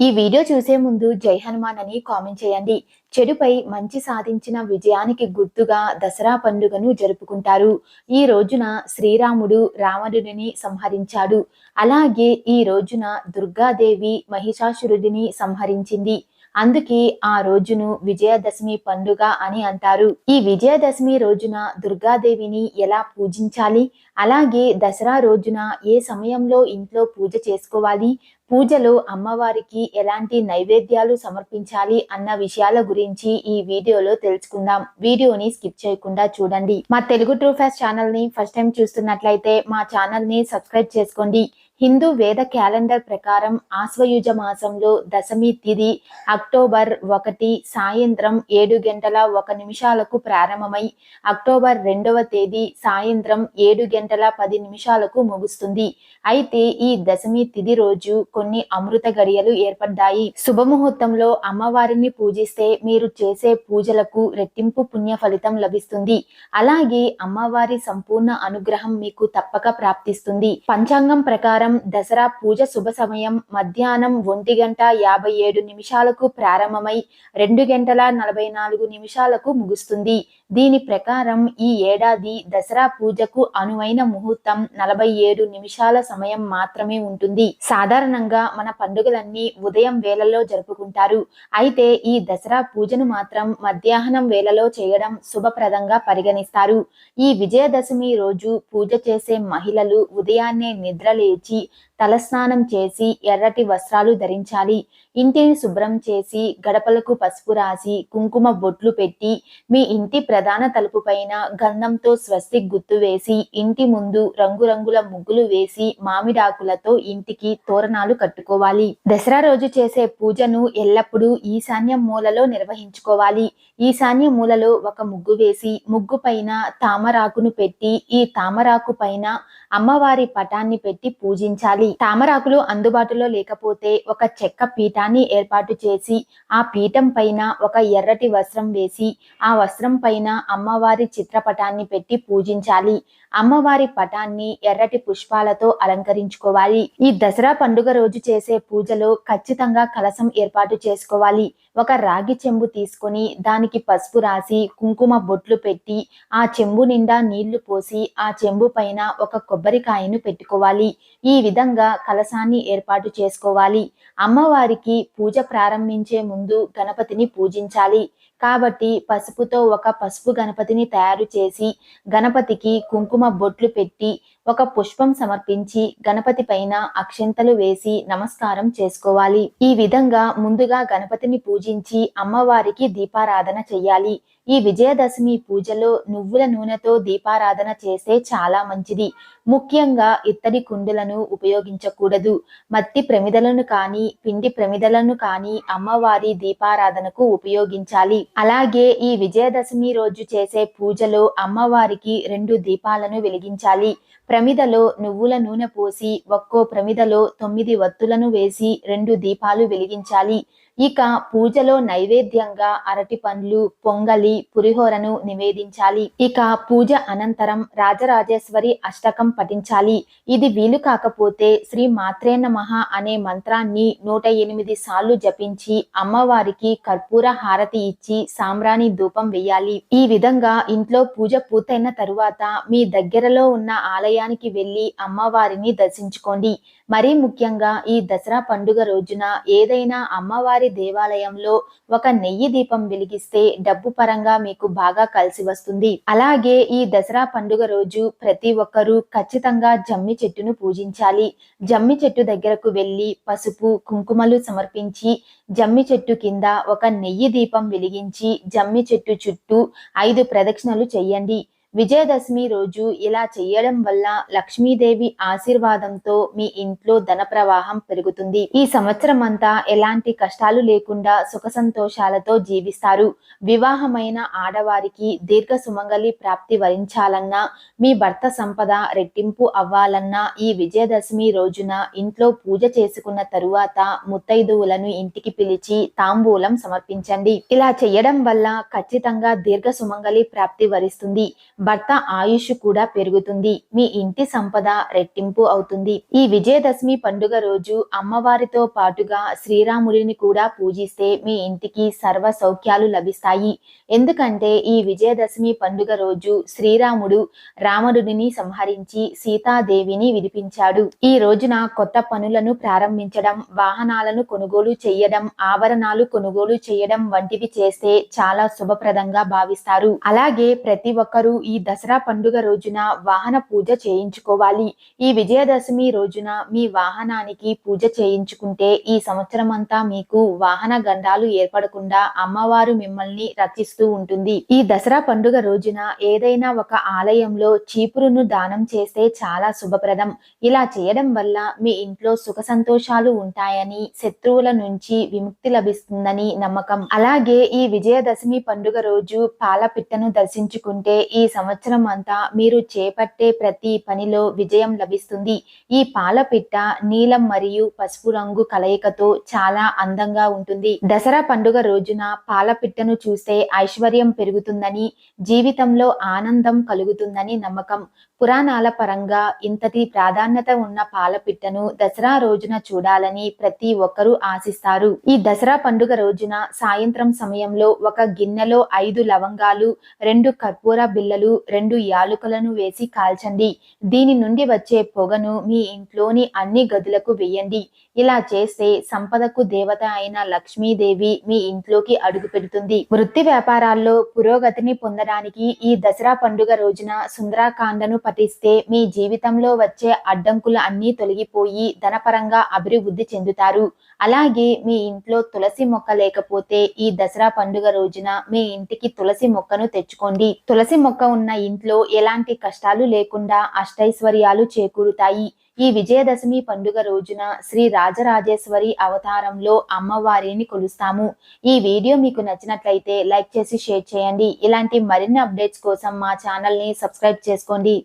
ఈ వీడియో చూసే ముందు జై హనుమాన్ అని కామెంట్ చేయండి. చెడుపై మంచి సాధించిన విజయానికి గుర్తుగా దసరా పండుగను జరుపుకుంటారు. ఈ రోజున శ్రీరాముడు రావణుడిని సంహరించాడు. అలాగే ఈ రోజున దుర్గాదేవి మహిషాసురుడిని సంహరించింది. అందుకే ఆ రోజును విజయదశమి పండుగ అని అంటారు. ఈ విజయదశమి రోజున దుర్గాదేవిని ఎలా పూజించాలి? అలాగే దసరా రోజున ఏ సమయంలో ఇంట్లో పూజ చేసుకోవాలి? పూజలో అమ్మవారికి ఎలాంటి నైవేద్యాలు సమర్పించాలి అన్న విషయాల గురించి ఈ వీడియోలో తెలుసుకుందాం. వీడియోని స్కిప్ చేయకుండా చూడండి. మా తెలుగు ట్రూ ఫెస్ట్ ఛానల్ని ఫస్ట్ టైం చూస్తున్నట్లయితే మా ఛానల్ని సబ్స్క్రైబ్ చేసుకోండి. హిందూ వేద క్యాలెండర్ ప్రకారం ఆశ్వయుజ మాసంలో దశమి తిథి అక్టోబర్ ఒకటి సాయంత్రం ఏడు గంటల ఒక నిమిషాలకు ప్రారంభమై అక్టోబర్ రెండవ తేదీ సాయంత్రం ఏడు గంటల పది నిమిషాలకు ముగుస్తుంది. అయితే ఈ దశమి తిథి రోజు కొన్ని అమృత గడియలు ఏర్పడ్డాయి. శుభముహూర్తంలో అమ్మవారిని పూజిస్తే మీరు చేసే పూజలకు రెట్టింపు పుణ్య ఫలితం లభిస్తుంది. అలాగే అమ్మవారి సంపూర్ణ అనుగ్రహం మీకు తప్పక ప్రాప్తిస్తుంది. పంచాంగం ప్రకారం దసరా పూజ శుభ సమయం. మధ్యాహ్నం ఒంటి గంట యాభై ఏడు నిమిషాలకు ప్రారంభమై రెండు గంటల నలభై నాలుగు నిమిషాలకు ముగుస్తుంది. దీని ప్రకారం ఈ ఏడాది దసరా పూజకు అనువైన ముహూర్తం నలభై ఏడు నిమిషాల సమయం మాత్రమే ఉంటుంది. సాధారణంగా మన పండుగలన్నీ ఉదయం వేళల్లో జరుపుకుంటారు. అయితే ఈ దసరా పూజను మాత్రం మధ్యాహ్నం వేళలో చేయడం శుభప్రదంగా పరిగణిస్తారు. ఈ విజయదశమి రోజు పూజ చేసే మహిళలు ఉదయాన్నే నిద్రలేచి తలస్నానం చేసి ఎర్రటి వస్త్రాలు ధరించాలి. ఇంటిని శుభ్రం చేసి గడపలకు పసుపు రాసి కుంకుమ బొట్లు పెట్టి మీ ఇంటి ప్రధాన తలుపు పైన గంధంతో స్వస్తి గుర్తు వేసి ఇంటి ముందు రంగురంగుల ముగ్గులు వేసి మామిడాకులతో ఇంటికి తోరణాలు కట్టుకోవాలి. దసరా రోజు చేసే పూజను ఎల్లప్పుడూ ఈశాన్య మూలలో నిర్వహించుకోవాలి. ఈశాన్య మూలలో ఒక ముగ్గు వేసి ముగ్గు పైన తామరాకును పెట్టి ఈ తామరాకు పైన అమ్మవారి పటాన్ని పెట్టి పూజించాలి. తామరాకులు అందుబాటులో లేకపోతే ఒక చెక్క పీఠాన్ని ఏర్పాటు చేసి ఆ పీఠం పైన ఒక ఎర్రటి వస్త్రం వేసి ఆ వస్త్రం పైన అమ్మవారి చిత్రపటాన్ని పెట్టి పూజించాలి. అమ్మవారి పటాన్ని ఎర్రటి పుష్పాలతో అలంకరించుకోవాలి. ఈ దసరా పండుగ రోజు చేసే పూజలో ఖచ్చితంగా కలసం ఏర్పాటు చేసుకోవాలి. ఒక రాగి చెంబు తీసుకొని దానికి పసుపు రాసి కుంకుమ బొట్లు పెట్టి ఆ చెంబు నిండా నీళ్ళు పోసి ఆ చెంబు పైన ఒక కొబ్బరికాయను పెట్టుకోవాలి. ఈ విధంగా కలసాన్ని ఏర్పాటు చేసుకోవాలి. అమ్మవారికి పూజ ప్రారంభించే ముందు గణపతిని పూజించాలి. కాబట్టి పసుపుతో ఒక పసుపు గణపతిని తయారు చేసి గణపతికి కుంకుమ బొట్లు పెట్టి ఒక పుష్పం సమర్పించి గణపతి పైన అక్షంతలు వేసి నమస్కారం చేసుకోవాలి. ఈ విధంగా ముందుగా గణపతిని పూజించి అమ్మవారికి దీపారాధన చెయ్యాలి. ఈ విజయదశమి పూజలో నువ్వుల నూనెతో దీపారాధన చేస్తే చాలా మంచిది. ముఖ్యంగా ఇత్తడి కుండులను ఉపయోగించకూడదు. మట్టి ప్రమిదలను కానీ పిండి ప్రమిదలను కానీ అమ్మవారి దీపారాధనకు ఉపయోగించాలి. అలాగే ఈ విజయదశమి రోజు చేసే పూజలో అమ్మవారికి రెండు దీపాలను వెలిగించాలి. ప్రమిదలో నువ్వుల నూనె పోసి ఒక్కో ప్రమిదలో తొమ్మిది వత్తులను వేసి రెండు దీపాలు వెలిగించాలి. ఇక పూజలో నైవేద్యంగా అరటి పండ్లు పొంగలి పురిహోరను నివేదించాలి. ఇక పూజ అనంతరం రాజరాజేశ్వరి అష్టకం పఠించాలి. ఇది వీలు కాకపోతే శ్రీ మాత్రే నమః అనే మంత్రాన్ని నూట ఎనిమిది సార్లు జపించి అమ్మవారికి కర్పూర హారతి ఇచ్చి సాంబ్రాణి ధూపం వేయాలి ఈ విధంగా ఇంట్లో పూజ పూర్తయిన తరువాత మీ దగ్గరలో ఉన్న ఆలయానికి వెళ్ళి అమ్మవారిని దర్శించుకోండి. మరీ ముఖ్యంగా ఈ దసరా పండుగ రోజున ఏదైనా అమ్మవారి దేవాలయంలో ఒక నెయ్యి దీపం వెలిగిస్తే డబ్బు పరంగా మీకు బాగా కలిసి వస్తుంది. అలాగే ఈ దసరా పండుగ రోజు ప్రతి ఒక్కరూ ఖచ్చితంగా జమ్మి చెట్టును పూజించాలి. జమ్మి చెట్టు దగ్గరకు వెళ్ళి పసుపు కుంకుమలు సమర్పించి జమ్మి చెట్టు కింద ఒక నెయ్యి దీపం వెలిగించి జమ్మి చెట్టు చుట్టూ ఐదు ప్రదక్షిణలు చెయ్యండి విజయదశమి రోజు ఇలా చేయడం వల్ల లక్ష్మీదేవి ఆశీర్వాదంతో మీ ఇంట్లో ధన ప్రవాహం పెరుగుతుంది. ఈ సంవత్సరం అంతా ఎలాంటి కష్టాలు లేకుండా సుఖ సంతోషాలతో జీవిస్తారు. వివాహమైన ఆడవారికి దీర్ఘ సుమంగళి ప్రాప్తి వరించాలన్నా మీ భర్త సంపద రెట్టింపు అవ్వాలన్నా ఈ విజయదశమి రోజున ఇంట్లో పూజ చేసుకున్న తరువాత ముత్తైదువులను ఇంటికి పిలిచి తాంబూలం సమర్పించండి. ఇలా చేయడం వల్ల ఖచ్చితంగా దీర్ఘ సుమంగళి ప్రాప్తి వరిస్తుంది. భర్త ఆయుష్ కూడా పెరుగుతుంది. మీ ఇంటి సంపద రెట్టింపు అవుతుంది. ఈ విజయదశమి పండుగ రోజు అమ్మవారితో పాటుగా శ్రీరాముడిని కూడా పూజిస్తే మీ ఇంటికి సర్వ సౌఖ్యాలు లభిస్తాయి. ఎందుకంటే ఈ విజయదశమి పండుగ రోజు శ్రీరాముడు రావణుడిని సంహరించి సీతాదేవిని విడిపించాడు. ఈ రోజున కొత్త పనులను ప్రారంభించడం వాహనాలను కొనుగోలు చేయడం ఆభరణాలు కొనుగోలు చేయడం వంటివి చేస్తే చాలా శుభప్రదంగా భావిస్తారు. అలాగే ప్రతి ఒక్కరూ ఈ దసరా పండుగ రోజున వాహన పూజ చేయించుకోవాలి. ఈ విజయదశమి రోజున మీ వాహనానికి పూజ చేయించుకుంటే ఈ సంవత్సరం అంతా మీకు వాహన గండాలు ఏర్పడకుండా అమ్మవారు మిమ్మల్ని రక్షిస్తూ ఉంటుంది. ఈ దసరా పండుగ రోజున ఏదైనా ఒక ఆలయంలో చీపురును దానం చేస్తే చాలా శుభప్రదం. ఇలా చేయడం వల్ల మీ ఇంట్లో సుఖ సంతోషాలు ఉంటాయని శత్రువుల నుంచి విముక్తి లభిస్తుందని నమ్మకం. అలాగే ఈ విజయదశమి పండుగ రోజు పాలపిట్టను దర్శించుకుంటే ఈ సంవత్సరం అంతా మీరు చేపట్టే ప్రతి పనిలో విజయం లభిస్తుంది. ఈ పాలపిట్ట నీలం మరియు పసుపు రంగు కలయికతో చాలా అందంగా ఉంటుంది. దసరా పండుగ రోజున పాలపిట్టను చూస్తే ఐశ్వర్యం పెరుగుతుందని జీవితంలో ఆనందం కలుగుతుందని నమ్మకం. పురాణాల పరంగా ఇంతటి ప్రాధాన్యత ఉన్న పాలపిట్టను దసరా రోజున చూడాలని ప్రతి ఒక్కరూ ఆశిస్తారు. ఈ దసరా పండుగ రోజున సాయంత్రం సమయంలో ఒక గిన్నెలో ఐదు లవంగాలు రెండు కర్పూర బిళ్ళలు రెండు యాలుకలను వేసి కాల్చండి. దీని నుండి వచ్చే పొగను మీ ఇంట్లోని అన్ని గదులకు వేయండి. ఇలా చేస్తే సంపదకు దేవత అయిన లక్ష్మీదేవి మీ ఇంట్లోకి అడుగు పెడుతుంది వృత్తి వ్యాపారాల్లో పురోగతిని పొందడానికి ఈ దసరా పండుగ రోజున సుందరాకాండను పఠిస్తే మీ జీవితంలో వచ్చే అడ్డంకులు అన్నీ తొలగిపోయి ధనపరంగా అభివృద్ధి చెందుతారు. అలాగే మీ ఇంట్లో తులసి మొక్క లేకపోతే ఈ దసరా పండుగ రోజున మీ ఇంటికి తులసి మొక్కను తెచ్చుకోండి. తులసి మొక్క ఉన్న ఇంట్లో ఎలాంటి కష్టాలు లేకుండా అష్టైశ్వర్యాలు చేకూరుతాయి. ఈ విజయదశమి పండుగ రోజున శ్రీ రాజరాజేశ్వరి అవతారంలో అమ్మవారిని కొలుస్తాము. ఈ వీడియో మీకు నచ్చినట్లయితే లైక్ చేసి షేర్ చేయండి. ఇలాంటి మరిన్ని అప్డేట్స్ కోసం మా ఛానల్ని సబ్స్క్రైబ్ చేసుకోండి.